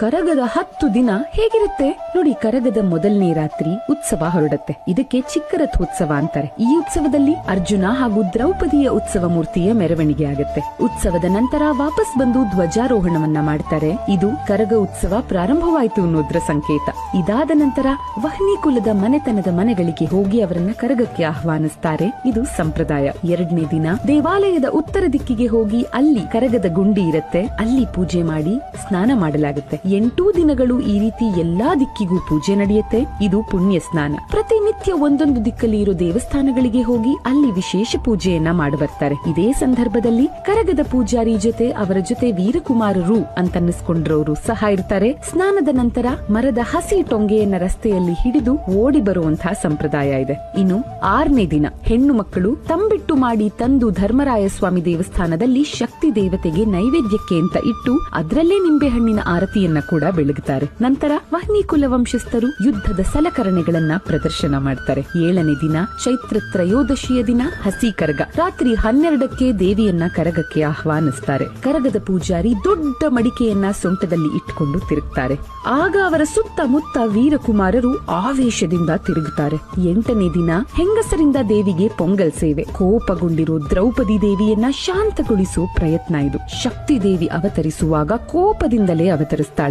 ಕರಗದ ಹತ್ತು ದಿನ ಹೇಗಿರುತ್ತೆ? ನೋಡಿ, ಕರಗದ ಮೊದಲನೇ ರಾತ್ರಿ ಉತ್ಸವ ಹೊರಡುತ್ತೆ. ಇದಕ್ಕೆ ಚಿಕ್ಕ ರಥೋತ್ಸವ ಅಂತಾರೆ. ಈ ಉತ್ಸವದಲ್ಲಿ ಅರ್ಜುನ ಹಾಗೂ ದ್ರೌಪದಿಯ ಉತ್ಸವ ಮೂರ್ತಿಯ ಮೆರವಣಿಗೆ ಆಗುತ್ತೆ. ಉತ್ಸವದ ನಂತರ ವಾಪಸ್ ಬಂದು ಧ್ವಜಾರೋಹಣವನ್ನ ಮಾಡ್ತಾರೆ. ಇದು ಕರಗ ಉತ್ಸವ ಪ್ರಾರಂಭವಾಯಿತು ಅನ್ನೋದ್ರ ಸಂಕೇತ. ಇದಾದ ನಂತರ ವಹ್ನಿ ಕುಲದ ಮನೆತನದ ಮನೆಗಳಿಗೆ ಹೋಗಿ ಅವರನ್ನ ಕರಗಕ್ಕೆ ಆಹ್ವಾನಿಸ್ತಾರೆ. ಇದು ಸಂಪ್ರದಾಯ. ಎರಡನೇ ದಿನ ದೇವಾಲಯದ ಉತ್ತರ ದಿಕ್ಕಿಗೆ ಹೋಗಿ ಅಲ್ಲಿ ಕರಗದ ಗುಂಡಿ ಇರುತ್ತೆ. ಅಲ್ಲಿ ಪೂಜೆ ಮಾಡಿ ಸ್ನಾನ ಮಾಡಲಾಗುತ್ತೆ. ಎಂಟೂ ದಿನಗಳು ಈ ರೀತಿ ಎಲ್ಲಾ ದಿಕ್ಕಿಗೂ ಪೂಜೆ ನಡೆಯುತ್ತೆ. ಇದು ಪುಣ್ಯ ಸ್ನಾನ. ಪ್ರತಿನಿತ್ಯ ಒಂದೊಂದು ದಿಕ್ಕಲ್ಲಿ ಇರೋ ದೇವಸ್ಥಾನಗಳಿಗೆ ಹೋಗಿ ಅಲ್ಲಿ ವಿಶೇಷ ಪೂಜೆಯನ್ನ ಮಾಡಿ ಬರ್ತಾರೆ. ಇದೇ ಸಂದರ್ಭದಲ್ಲಿ ಕರಗದ ಪೂಜಾರಿ ಜೊತೆ ಅವರ ಜೊತೆ ವೀರಕುಮಾರರು ಅಂತನ್ನಿಸ್ಕೊಂಡ್ರವರು ಸಹ ಇರ್ತಾರೆ. ಸ್ನಾನದ ನಂತರ ಮರದ ಹಸಿ ಟೊಂಗೆಯನ್ನ ರಸ್ತೆಯಲ್ಲಿ ಹಿಡಿದು ಓಡಿ ಬರುವಂತಹ ಸಂಪ್ರದಾಯ ಇದೆ. ಇನ್ನು ಆರನೇ ದಿನ ಹೆಣ್ಣು ಮಕ್ಕಳು ತಂಬಿಟ್ಟು ಮಾಡಿ ತಂದು ಧರ್ಮರಾಯ ಸ್ವಾಮಿ ದೇವಸ್ಥಾನದಲ್ಲಿ ಶಕ್ತಿ ದೇವತೆಗೆ ನೈವೇದ್ಯಕ್ಕೆ ಅಂತ ಇಟ್ಟು, ಅದರಲ್ಲೇ ನಿಂಬೆಹಣ್ಣಿನ ಆರತಿಯನ್ನ ಕೂಡ ಬೆಳಗುತ್ತಾರೆ ನಂತರ ವಹ್ನಿ ಕುಲ ವಂಶಸ್ಥರು ಯುದ್ಧದ ಸಲಕರಣೆಗಳನ್ನ ಪ್ರದರ್ಶನ ಮಾಡ್ತಾರೆ. ಏಳನೇ ದಿನ, ಚೈತ್ರ ತ್ರಯೋದಶಿಯ ದಿನ, ಹಸಿ ಕರಗ. ರಾತ್ರಿ ಹನ್ನೆರಡಕ್ಕೆ ದೇವಿಯನ್ನ ಕರಗಕ್ಕೆ ಆಹ್ವಾನಿಸ್ತಾರೆ. ಕರಗದ ಪೂಜಾರಿ ದೊಡ್ಡ ಮಡಿಕೆಯನ್ನ ಸೊಂಟದಲ್ಲಿ ಇಟ್ಕೊಂಡು ತಿರುಗ್ತಾರೆ. ಆಗ ಅವರ ಸುತ್ತಮುತ್ತ ವೀರಕುಮಾರರು ಆವೇಶದಿಂದ ತಿರುಗುತ್ತಾರೆ. ಎಂಟನೇ ದಿನ, ಹೆಂಗಸರಿಂದ ದೇವಿಗೆ ಪೊಂಗಲ್ ಸೇವೆ. ಕೋಪಗೊಂಡಿರೋ ದ್ರೌಪದಿ ದೇವಿಯನ್ನ ಶಾಂತಗೊಳಿಸುವ ಪ್ರಯತ್ನ ಇದು. ಶಕ್ತಿ ದೇವಿ ಅವತರಿಸುವಾಗ ಕೋಪದಿಂದಲೇ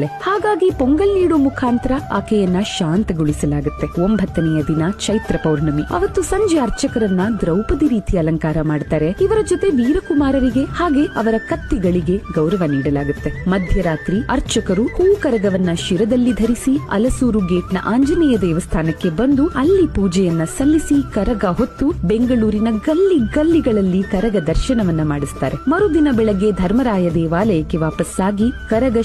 ಹಾಗಾಗಿ ಪೊಂಗಲ್ ನೀಡೋ ಮುಖಾಂತರ ಆಕೆಯನ್ನ ಶಾಂತಗೊಳಿಸಲಾಗುತ್ತೆ. ಒಂಬತ್ತನೆಯ ದಿನ ಚೈತ್ರ ಪೌರ್ಣಮಿ. ಅವತ್ತು ಸಂಜೆ ಅರ್ಚಕರನ್ನ ದ್ರೌಪದಿ ರೀತಿ ಅಲಂಕಾರ ಮಾಡ್ತಾರೆ. ಇವರ ಜೊತೆ ವೀರಕುಮಾರರಿಗೆ ಹಾಗೆ ಅವರ ಕತ್ತಿಗಳಿಗೆ ಗೌರವ ನೀಡಲಾಗುತ್ತೆ. ಮಧ್ಯರಾತ್ರಿ ಅರ್ಚಕರು ಹೂ ಕರಗವನ್ನ ಶಿರದಲ್ಲಿ ಧರಿಸಿ ಅಲಸೂರು ಗೇಟ್ನ ಆಂಜನೇಯ ದೇವಸ್ಥಾನಕ್ಕೆ ಬಂದು ಅಲ್ಲಿ ಪೂಜೆಯನ್ನ ಸಲ್ಲಿಸಿ ಕರಗ ಹೊತ್ತು ಬೆಂಗಳೂರಿನ ಗಲ್ಲಿ ಗಲ್ಲಿಗಳಲ್ಲಿ ಕರಗ ದರ್ಶನವನ್ನ ಮಾಡಿಸ್ತಾರೆ. ಮರುದಿನ ಬೆಳಗ್ಗೆ ಧರ್ಮರಾಯ ದೇವಾಲಯಕ್ಕೆ ವಾಪಸ್ಸಾಗಿ ಕರಗ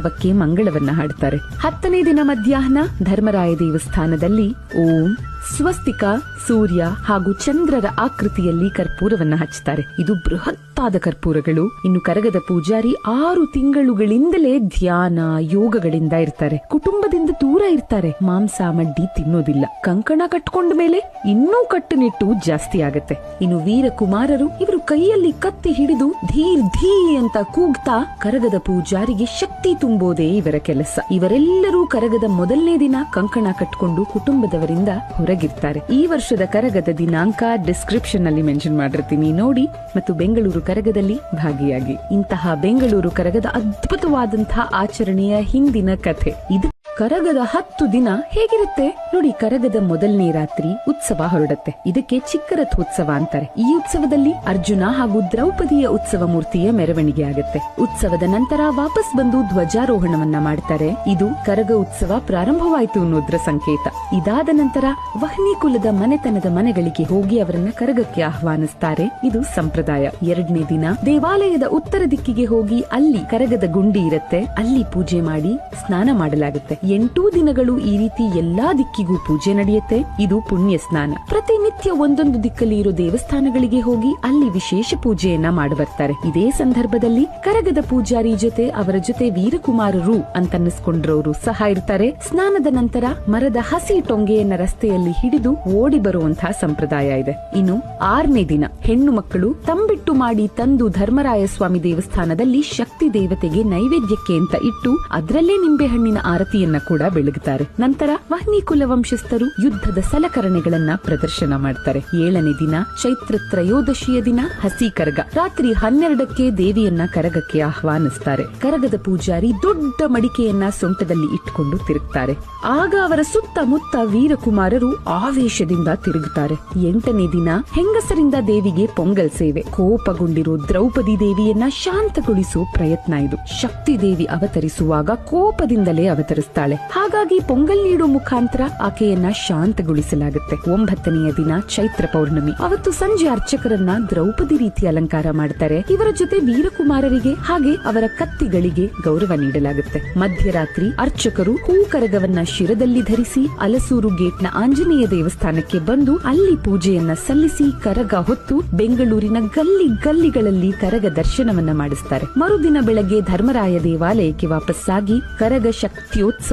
ಶಕ್ತಿಯೋತ್ಸವಕ್ಕೆ ಮಂಗಳವನ್ನ ಹಾಡ್ತಾರೆ ಹತ್ತನೇ ದಿನ ಮಧ್ಯಾಹ್ನ ಧರ್ಮರಾಯ ದೇವಸ್ಥಾನದಲ್ಲಿ ಓಂ ಸ್ವಸ್ತಿಕ, ಸೂರ್ಯ ಹಾಗೂ ಚಂದ್ರರ ಆಕೃತಿಯಲ್ಲಿ ಕರ್ಪೂರವನ್ನ ಹಚ್ಚುತ್ತಾರೆ ಇದು ಬೃಹತ್ತಾದ ಕರ್ಪೂರಗಳು. ಇನ್ನು ಕರಗದ ಪೂಜಾರಿ ಆರು ತಿಂಗಳುಗಳಿಂದಲೇ ಧ್ಯಾನ ಯೋಗಗಳಿಂದ ಇರ್ತಾರೆ. ಕುಟುಂಬದಿಂದ ದೂರ ಇರ್ತಾರೆ. ಮಾಂಸ, ಮಡ್ಡಿ ತಿನ್ನೋದಿಲ್ಲ. ಕಂಕಣ ಕಟ್ಕೊಂಡ ಮೇಲೆ ಇನ್ನೂ ಕಟ್ಟುನಿಟ್ಟು ಜಾಸ್ತಿ ಆಗತ್ತೆ. ಇನ್ನು ವೀರಕುಮಾರರು ಇವರು ಕೈಯಲ್ಲಿ ಕತ್ತಿ ಹಿಡಿದು ಧೀರ್ ಧೀ ಅಂತ ಕೂಗ್ತಾ ಕರಗದ ಪೂಜಾರಿಗೆ ಶಕ್ತಿ ತುಂಬೋದೇ ಇವರ ಕೆಲಸ. ಇವರೆಲ್ಲರೂ ಕರಗದ ಮೊದಲನೇ ದಿನ ಕಂಕಣ ಕಟ್ಕೊಂಡು ಕುಟುಂಬದವರಿಂದ ಹೊರಗಿರ್ತಾರೆ ಈ ವರ್ಷದ ಕರಗದ ದಿನಾಂಕ ಡಿಸ್ಕ್ರಿಪ್ಷನ್ನಲ್ಲಿ ಮೆನ್ಷನ್ ಮಾಡಿರ್ತೀನಿ. ನೋಡಿ ಮತ್ತು ಬೆಂಗಳೂರು ಕರಗದಲ್ಲಿ ಭಾಗಿಯಾಗಿ. ಇಂತಹ ಬೆಂಗಳೂರು ಕರಗದ ಅದ್ಭುತವಾದಂತಹ ಆಚರಣೆಯ ಹಿಂದಿನ ಕಥೆ. ಇದು ಕರಗದ ಹತ್ತು ದಿನ ಹೇಗಿರುತ್ತೆ? ನೋಡಿ, ಕರಗದ ಮೊದಲನೇ ರಾತ್ರಿ ಉತ್ಸವ ಹೊರಡುತ್ತೆ. ಇದಕ್ಕೆ ಚಿಕ್ಕ ಉತ್ಸವ ಅಂತಾರೆ. ಈ ಉತ್ಸವದಲ್ಲಿ ಅರ್ಜುನ ಹಾಗೂ ದ್ರೌಪದಿಯ ಉತ್ಸವ ಮೂರ್ತಿಯ ಮೆರವಣಿಗೆ ಆಗುತ್ತೆ. ಉತ್ಸವದ ನಂತರ ವಾಪಸ್ ಬಂದು ಧ್ವಜಾರೋಹಣವನ್ನ ಮಾಡ್ತಾರೆ. ಇದು ಕರಗ ಉತ್ಸವ ಪ್ರಾರಂಭವಾಯಿತು ಅನ್ನೋದ್ರ ಸಂಕೇತ. ಇದಾದ ನಂತರ ವಹ್ನಿ ಕುಲದ ಮನೆತನದ ಮನೆಗಳಿಗೆ ಹೋಗಿ ಅವರನ್ನ ಕರಗಕ್ಕೆ ಆಹ್ವಾನಿಸ್ತಾರೆ. ಇದು ಸಂಪ್ರದಾಯ. ಎರಡನೇ ದಿನ ದೇವಾಲಯದ ಉತ್ತರ ದಿಕ್ಕಿಗೆ ಹೋಗಿ ಅಲ್ಲಿ ಕರಗದ ಗುಂಡಿ ಇರುತ್ತೆ. ಅಲ್ಲಿ ಪೂಜೆ ಮಾಡಿ ಸ್ನಾನ ಮಾಡಲಾಗುತ್ತೆ. ಎಂಟೂ ದಿನಗಳು ಈ ರೀತಿ ಎಲ್ಲಾ ದಿಕ್ಕಿಗೂ ಪೂಜೆ ನಡೆಯುತ್ತೆ. ಇದು ಪುಣ್ಯ ಸ್ನಾನ. ಪ್ರತಿನಿತ್ಯ ಒಂದೊಂದು ದಿಕ್ಕಲ್ಲಿ ಇರೋ ದೇವಸ್ಥಾನಗಳಿಗೆ ಹೋಗಿ ಅಲ್ಲಿ ವಿಶೇಷ ಪೂಜೆಯನ್ನ ಮಾಡಿ ಬರ್ತಾರೆ. ಇದೇ ಸಂದರ್ಭದಲ್ಲಿ ಕರಗದ ಪೂಜಾರಿ ಜೊತೆ ಅವರ ಜೊತೆ ವೀರಕುಮಾರರು ಅಂತನ್ನಿಸ್ಕೊಂಡ್ರವರು ಸಹ ಇರ್ತಾರೆ. ಸ್ನಾನದ ನಂತರ ಮರದ ಹಸಿ ಟೊಂಗೆಯನ್ನ ರಸ್ತೆಯಲ್ಲಿ ಹಿಡಿದು ಓಡಿ ಬರುವಂತಹ ಸಂಪ್ರದಾಯ ಇದೆ. ಇನ್ನು ಆರನೇ ದಿನ ಹೆಣ್ಣು ಮಕ್ಕಳು ತಂಬಿಟ್ಟು ಮಾಡಿ ತಂದು ಧರ್ಮರಾಯ ಸ್ವಾಮಿ ದೇವಸ್ಥಾನದಲ್ಲಿ ಶಕ್ತಿ ದೇವತೆಗೆ ನೈವೇದ್ಯಕ್ಕೆ ಅಂತ ಇಟ್ಟು, ಅದರಲ್ಲೇ ನಿಂಬೆಹಣ್ಣಿನ ಆರತಿಯನ್ನ ಕೂಡ ಬೆಳಗುತ್ತಾರೆ ನಂತರ ವಹ್ನಿ ಕುಲ ವಂಶಸ್ಥರು ಯುದ್ಧದ ಸಲಕರಣೆಗಳನ್ನ ಪ್ರದರ್ಶನ ಮಾಡ್ತಾರೆ. ಏಳನೇ ದಿನ ಚೈತ್ರ ತ್ರಯೋದಶಿಯ ದಿನ ಹಸಿ ಕರಗ. ರಾತ್ರಿ ಹನ್ನೆರಡಕ್ಕೆ ದೇವಿಯನ್ನ ಕರಗಕ್ಕೆ ಆಹ್ವಾನಿಸ್ತಾರೆ. ಕರಗದ ಪೂಜಾರಿ ದೊಡ್ಡ ಮಡಿಕೆಯನ್ನ ಸೊಂಟದಲ್ಲಿ ಇಟ್ಕೊಂಡು ತಿರುಗ್ತಾರೆ. ಆಗ ಅವರ ಸುತ್ತಮುತ್ತ ವೀರಕುಮಾರರು ಆವೇಶದಿಂದ ತಿರುಗುತ್ತಾರೆ. ಎಂಟನೇ ದಿನ ಹೆಂಗಸರಿಂದ ದೇವಿಗೆ ಪೊಂಗಲ್ ಸೇವೆ. ಕೋಪಗೊಂಡಿರೋ ದ್ರೌಪದಿ ದೇವಿಯನ್ನ ಶಾಂತಗೊಳಿಸೋ ಪ್ರಯತ್ನ ಇದು. ಶಕ್ತಿ ದೇವಿ ಅವತರಿಸುವಾಗ ಕೋಪದಿಂದಲೇ ಅವತರಿಸ್ತಾಳೆ. ಹಾಗಾಗಿ ಪೊಂಗಲ್ ನೀಡೋ ಮುಖಾಂತರ ಆಕೆಯನ್ನ ಶಾಂತಗೊಳಿಸಲಾಗುತ್ತೆ. ಒಂಬತ್ತನೆಯ ದಿನ ಚೈತ್ರ ಪೌರ್ಣಮಿ. ಅವತ್ತು ಸಂಜೆ ಅರ್ಚಕರನ್ನ ದ್ರೌಪದಿ ರೀತಿ ಅಲಂಕಾರ ಮಾಡ್ತಾರೆ. ಇವರ ಜೊತೆ ವೀರಕುಮಾರರಿಗೆ ಹಾಗೆ ಅವರ ಕತ್ತಿಗಳಿಗೆ ಗೌರವ ನೀಡಲಾಗುತ್ತೆ. ಮಧ್ಯರಾತ್ರಿ ಅರ್ಚಕರು ಹೂ ಕರಗವನ್ನ ಶಿರದಲ್ಲಿ ಧರಿಸಿ ಅಲಸೂರು ಗೇಟ್ನ ಆಂಜನೇಯ ದೇವಸ್ಥಾನಕ್ಕೆ ಬಂದು ಅಲ್ಲಿ ಪೂಜೆಯನ್ನ ಸಲ್ಲಿಸಿ ಕರಗ ಹೊತ್ತು ಬೆಂಗಳೂರಿನ ಗಲ್ಲಿ ಗಲ್ಲಿಗಳಲ್ಲಿ ಕರಗ ದರ್ಶನವನ್ನ ಮಾಡಿಸ್ತಾರೆ. ಮರುದಿನ ಬೆಳಗ್ಗೆ ಧರ್ಮರಾಯ ದೇವಾಲಯಕ್ಕೆ ವಾಪಸ್ಸಾಗಿ ಕರಗ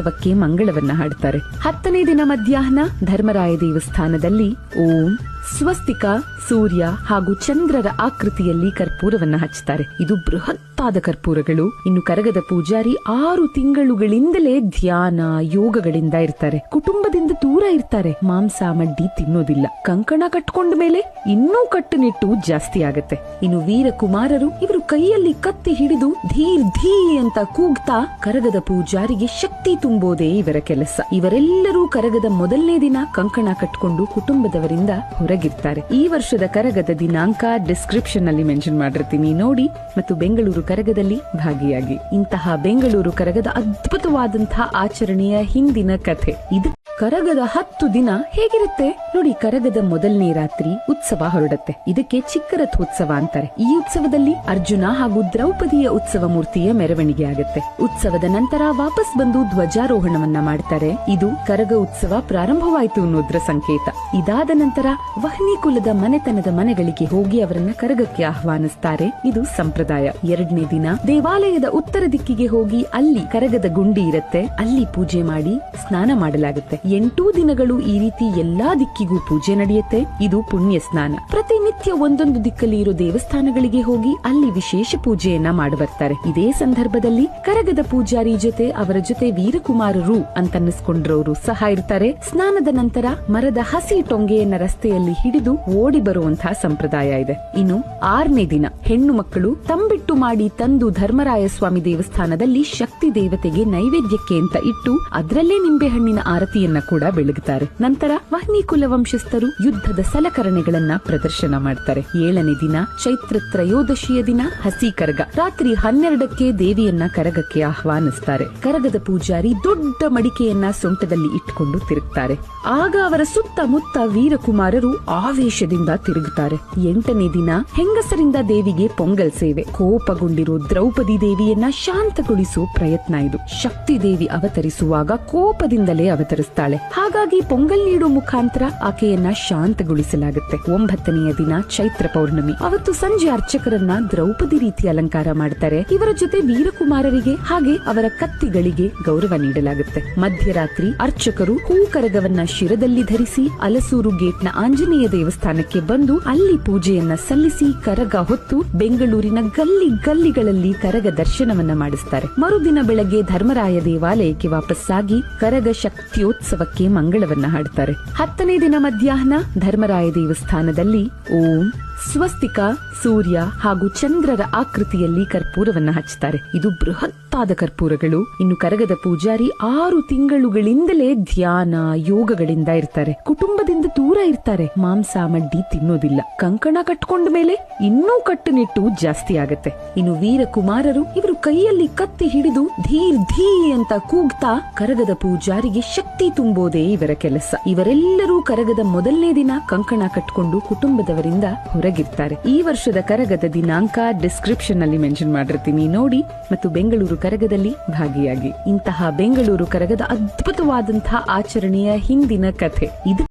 ಶಕ್ತಿಯೋತ್ಸವಕ್ಕೆ ಮಂಗಳವನ್ನ ಹಾಡ್ತಾರೆ ಹತ್ತನೇ ದಿನ ಮಧ್ಯಾಹ್ನ ಧರ್ಮರಾಯ ದೇವಸ್ಥಾನದಲ್ಲಿ ಓಂ ಸ್ವಸ್ತಿಕ, ಸೂರ್ಯ ಹಾಗೂ ಚಂದ್ರರ ಆಕೃತಿಯಲ್ಲಿ ಕರ್ಪೂರವನ್ನು ಹಚ್ಚುತ್ತಾರೆ ಇದು ಬೃಹತ್ ಬೃಹತ್ತಾದ ಕರ್ಪೂರಗಳು. ಇನ್ನು ಕರಗದ ಪೂಜಾರಿ ಆರು ತಿಂಗಳುಗಳಿಂದಲೇ ಧ್ಯಾನ, ಯೋಗಗಳಿಂದ ಇರ್ತಾರೆ. ಕುಟುಂಬದಿಂದ ದೂರ ಇರ್ತಾರೆ. ಮಾಂಸ, ಮಡ್ಡಿ ತಿನ್ನೋದಿಲ್ಲ. ಕಂಕಣ ಕಟ್ಕೊಂಡ ಮೇಲೆ ಇನ್ನೂ ಕಟ್ಟುನಿಟ್ಟು ಜಾಸ್ತಿ ಆಗತ್ತೆ. ಇನ್ನು ವೀರಕುಮಾರರು ಇವರು ಕೈಯಲ್ಲಿ ಕತ್ತಿ ಹಿಡಿದು ಧೀರ್ ಧೀ ಅಂತ ಕೂಗ್ತಾ ಕರಗದ ಪೂಜಾರಿಗೆ ಶಕ್ತಿ ತುಂಬೋದೇ ಇವರ ಕೆಲಸ. ಇವರೆಲ್ಲರೂ ಕರಗದ ಮೊದಲನೇ ದಿನ ಕಂಕಣ ಕಟ್ಕೊಂಡು ಕುಟುಂಬದವರಿಂದ ಹೊರಗಿರ್ತಾರೆ ಈ ವರ್ಷದ ಕರಗದ ದಿನಾಂಕ ಡಿಸ್ಕ್ರಿಪ್ಷನ್ ಅಲ್ಲಿ ಮೆನ್ಷನ್ ಮಾಡಿರ್ತೀನಿ. ನೋಡಿ ಮತ್ತು ಬೆಂಗಳೂರು ಕರಗದಲ್ಲಿ ಭಾಗಿಯಾಗಿ. ಇಂತಹ ಬೆಂಗಳೂರು ಕರಗದ ಅದ್ಭುತವಾದಂತಹ ಆಚರಣೆಯ ಹಿಂದಿನ ಕಥೆ. ಇದು ಕರಗದ ಹತ್ತು ದಿನ ಹೇಗಿರುತ್ತೆ? ನೋಡಿ, ಕರಗದ ಮೊದಲನೇ ರಾತ್ರಿ ಉತ್ಸವ ಹೊರಡುತ್ತೆ. ಇದಕ್ಕೆ ಚಿಕ್ಕ ರಥೋತ್ಸವ ಅಂತಾರೆ. ಈ ಉತ್ಸವದಲ್ಲಿ ಅರ್ಜುನ ಹಾಗೂ ದ್ರೌಪದಿಯ ಉತ್ಸವ ಮೂರ್ತಿಯ ಮೆರವಣಿಗೆ ಆಗುತ್ತೆ. ಉತ್ಸವದ ನಂತರ ವಾಪಸ್ ಬಂದು ಧ್ವಜಾರೋಹಣವನ್ನ ಮಾಡ್ತಾರೆ. ಇದು ಕರಗ ಉತ್ಸವ ಪ್ರಾರಂಭವಾಯಿತು ಅನ್ನೋದ್ರ ಸಂಕೇತ. ಇದಾದ ನಂತರ ವಹ್ನಿ ಕುಲದ ಮನೆತನದ ಮನೆಗಳಿಗೆ ಹೋಗಿ ಅವರನ್ನ ಕರಗಕ್ಕೆ ಆಹ್ವಾನಿಸ್ತಾರೆ. ಇದು ಸಂಪ್ರದಾಯ. ಎರಡನೇ ದಿನ ದೇವಾಲಯದ ಉತ್ತರ ದಿಕ್ಕಿಗೆ ಹೋಗಿ ಅಲ್ಲಿ ಕರಗದ ಗುಂಡಿ ಇರುತ್ತೆ. ಅಲ್ಲಿ ಪೂಜೆ ಮಾಡಿ ಸ್ನಾನ ಮಾಡಲಾಗುತ್ತೆ. ಎಂಟೂ ದಿನಗಳು ಈ ರೀತಿ ಎಲ್ಲಾ ದಿಕ್ಕಿಗೂ ಪೂಜೆ ನಡೆಯುತ್ತೆ. ಇದು ಪುಣ್ಯ ಸ್ನಾನ ಪ್ರತಿನಿತ್ಯ ಒಂದೊಂದು ದಿಕ್ಕಲ್ಲಿ ಇರೋ ದೇವಸ್ಥಾನಗಳಿಗೆ ಹೋಗಿ ಅಲ್ಲಿ ವಿಶೇಷ ಪೂಜೆಯನ್ನ ಮಾಡಿ ಬರ್ತಾರೆ. ಇದೇ ಸಂದರ್ಭದಲ್ಲಿ ಕರಗದ ಪೂಜಾರಿ ಜೊತೆ ಅವರ ಜೊತೆ ವೀರಕುಮಾರರು ಅಂತನ್ನಿಸ್ಕೊಂಡ್ರವರು ಸಹ ಇರ್ತಾರೆ. ಸ್ನಾನದ ನಂತರ ಮರದ ಹಸಿ ಟೊಂಗೆಯನ್ನ ರಸ್ತೆಯಲ್ಲಿ ಹಿಡಿದು ಓಡಿ ಬರುವಂತಹ ಸಂಪ್ರದಾಯ ಇದೆ. ಇನ್ನು ಆರನೇ ದಿನ ಹೆಣ್ಣು ಮಕ್ಕಳು ತಂಬಿಟ್ಟು ಮಾಡಿ ತಂದು ಧರ್ಮರಾಯ ಸ್ವಾಮಿ ದೇವಸ್ಥಾನದಲ್ಲಿ ಶಕ್ತಿ ದೇವತೆಗೆ ನೈವೇದ್ಯಕ್ಕೆ ಅಂತ ಇಟ್ಟು ಅದರಲ್ಲೇ ನಿಂಬೆಹಣ್ಣಿನ ಆರತಿಯನ್ನ ಕೂಡ ಬೆಳಗುತ್ತಾರೆ ನಂತರ ವಹ್ನಿ ಕುಲವಂಶಸ್ಥರು ಯುದ್ಧದ ಸಲಕರಣೆಗಳನ್ನ ಪ್ರದರ್ಶನ ಮಾಡ್ತಾರೆ. ಏಳನೇ ದಿನ, ಚೈತ್ರ ತ್ರಯೋದಶಿಯ ದಿನ, ಹಸಿ ಕರಗ. ರಾತ್ರಿ ಹನ್ನೆರಡಕ್ಕೆ ದೇವಿಯನ್ನ ಕರಗಕ್ಕೆ ಆಹ್ವಾನಿಸ್ತಾರೆ. ಕರಗದ ಪೂಜಾರಿ ದೊಡ್ಡ ಮಡಿಕೆಯನ್ನ ಸೊಂಟದಲ್ಲಿ ಇಟ್ಕೊಂಡು ತಿರುಗ್ತಾರೆ. ಆಗ ಅವರ ಸುತ್ತಮುತ್ತ ವೀರಕುಮಾರರು ಆವೇಶದಿಂದ ತಿರುಗುತ್ತಾರೆ. ಎಂಟನೇ ದಿನ, ಹೆಂಗಸರಿಂದ ದೇವಿಗೆ ಪೊಂಗಲ್ ಸೇವೆ. ಕೋಪಗೊಂಡಿರೋ ದ್ರೌಪದಿ ದೇವಿಯನ್ನ ಶಾಂತಗೊಳಿಸೋ ಪ್ರಯತ್ನ ಇದು. ಶಕ್ತಿ ದೇವಿ ಅವತರಿಸುವಾಗ ಕೋಪದಿಂದಲೇ ಅವತರಿಸ್ತಾಳೆ. ಹಾಗಾಗಿ ಪೊಂಗಲ್ ನೀಡೋ ಮುಖಾಂತರ ಆಕೆಯನ್ನ ಶಾಂತಗೊಳಿಸಲಾಗುತ್ತೆ. ಒಂಬತ್ತನೆಯ ದಿನ ಚೈತ್ರ ಪೌರ್ಣಮಿ. ಅವತ್ತು ಸಂಜೆ ಅರ್ಚಕರನ್ನ ದ್ರೌಪದಿ ರೀತಿ ಅಲಂಕಾರ ಮಾಡ್ತಾರೆ. ಇವರ ಜೊತೆ ವೀರಕುಮಾರರಿಗೆ ಹಾಗೆ ಅವರ ಕತ್ತಿಗಳಿಗೆ ಗೌರವ ನೀಡಲಾಗುತ್ತೆ. ಮಧ್ಯರಾತ್ರಿ ಅರ್ಚಕರು ಹೂಕರಗವನ್ನ ಶಿರದಲ್ಲಿ ಧರಿಸಿ ಅಲಸೂರು ಗೇಟ್ನ ಆಂಜನೇಯ ದೇವಸ್ಥಾನಕ್ಕೆ ಬಂದು ಅಲ್ಲಿ ಪೂಜೆಯನ್ನ ಸಲ್ಲಿಸಿ ಕರಗ ಹೊತ್ತು ಬೆಂಗಳೂರಿನ ಗಲ್ಲಿ ಗಲ್ಲಿಗಳಲ್ಲಿ ಕರಗ ದರ್ಶನವನ್ನ ಮಾಡಿಸ್ತಾರೆ. ಮರುದಿನ ಬೆಳಗ್ಗೆ ಧರ್ಮರಾಯ ದೇವಾಲಯಕ್ಕೆ ವಾಪಸ್ಸಾಗಿ ಕರಗ ಶಕ್ತಿಯೋತ್ಸವಕ್ಕೆ ಮಂಗಳವನ್ನ ಹಾಡ್ತಾರೆ. ಹತ್ತನೇ ದಿನ ಮಧ್ಯಾಹ್ನ ಧರ್ಮರಾಯ ದೇವಸ್ಥಾನದಲ್ಲಿ ಓಂ Oh. ಸ್ವಸ್ತಿಕ, ಸೂರ್ಯ ಹಾಗೂ ಚಂದ್ರರ ಆಕೃತಿಯಲ್ಲಿ ಕರ್ಪೂರವನ್ನು ಹಚ್ಚುತ್ತಾರೆ ಇದು ಬೃಹತ್ತಾದ ಕರ್ಪೂರಗಳು. ಇನ್ನು ಕರಗದ ಪೂಜಾರಿ ಆರು ತಿಂಗಳುಗಳಿಂದಲೇ ಧ್ಯಾನ ಯೋಗಗಳಿಂದ ಇರ್ತಾರೆ. ಕುಟುಂಬದಿಂದ ದೂರ ಇರ್ತಾರೆ. ಮಾಂಸ, ಮಡ್ಡಿ ತಿನ್ನೋದಿಲ್ಲ. ಕಂಕಣ ಕಟ್ಕೊಂಡ ಮೇಲೆ ಇನ್ನೂ ಕಟ್ಟುನಿಟ್ಟು ಜಾಸ್ತಿ ಆಗತ್ತೆ. ಇನ್ನು ವೀರಕುಮಾರರು ಇವರು ಕೈಯಲ್ಲಿ ಕತ್ತಿ ಹಿಡಿದು ಧೀರ್ ಧೀ ಅಂತ ಕೂಗ್ತಾ ಕರಗದ ಪೂಜಾರಿಗೆ ಶಕ್ತಿ ತುಂಬೋದೇ ಇವರ ಕೆಲಸ. ಇವರೆಲ್ಲರೂ ಕರಗದ ಮೊದಲನೇ ದಿನ ಕಂಕಣ ಕಟ್ಕೊಂಡು ಕುಟುಂಬದವರಿಂದ ಹೊರಗಿರ್ತಾರೆ ಈ ವರ್ಷದ ಕರಗದ ದಿನಾಂಕ ಡಿಸ್ಕ್ರಿಪ್ಷನ್ ಅಲ್ಲಿ ಮೆನ್ಷನ್ ಮಾಡಿರ್ತೀನಿ. ನೋಡಿ ಮತ್ತು ಬೆಂಗಳೂರು ಕರಗದಲ್ಲಿ ಭಾಗಿಯಾಗಿ. ಇಂತಹ ಬೆಂಗಳೂರು ಕರಗದ ಅದ್ಭುತವಾದಂತಹ ಆಚರಣೆಯ ಹಿಂದಿನ ಕಥೆ. ಇದು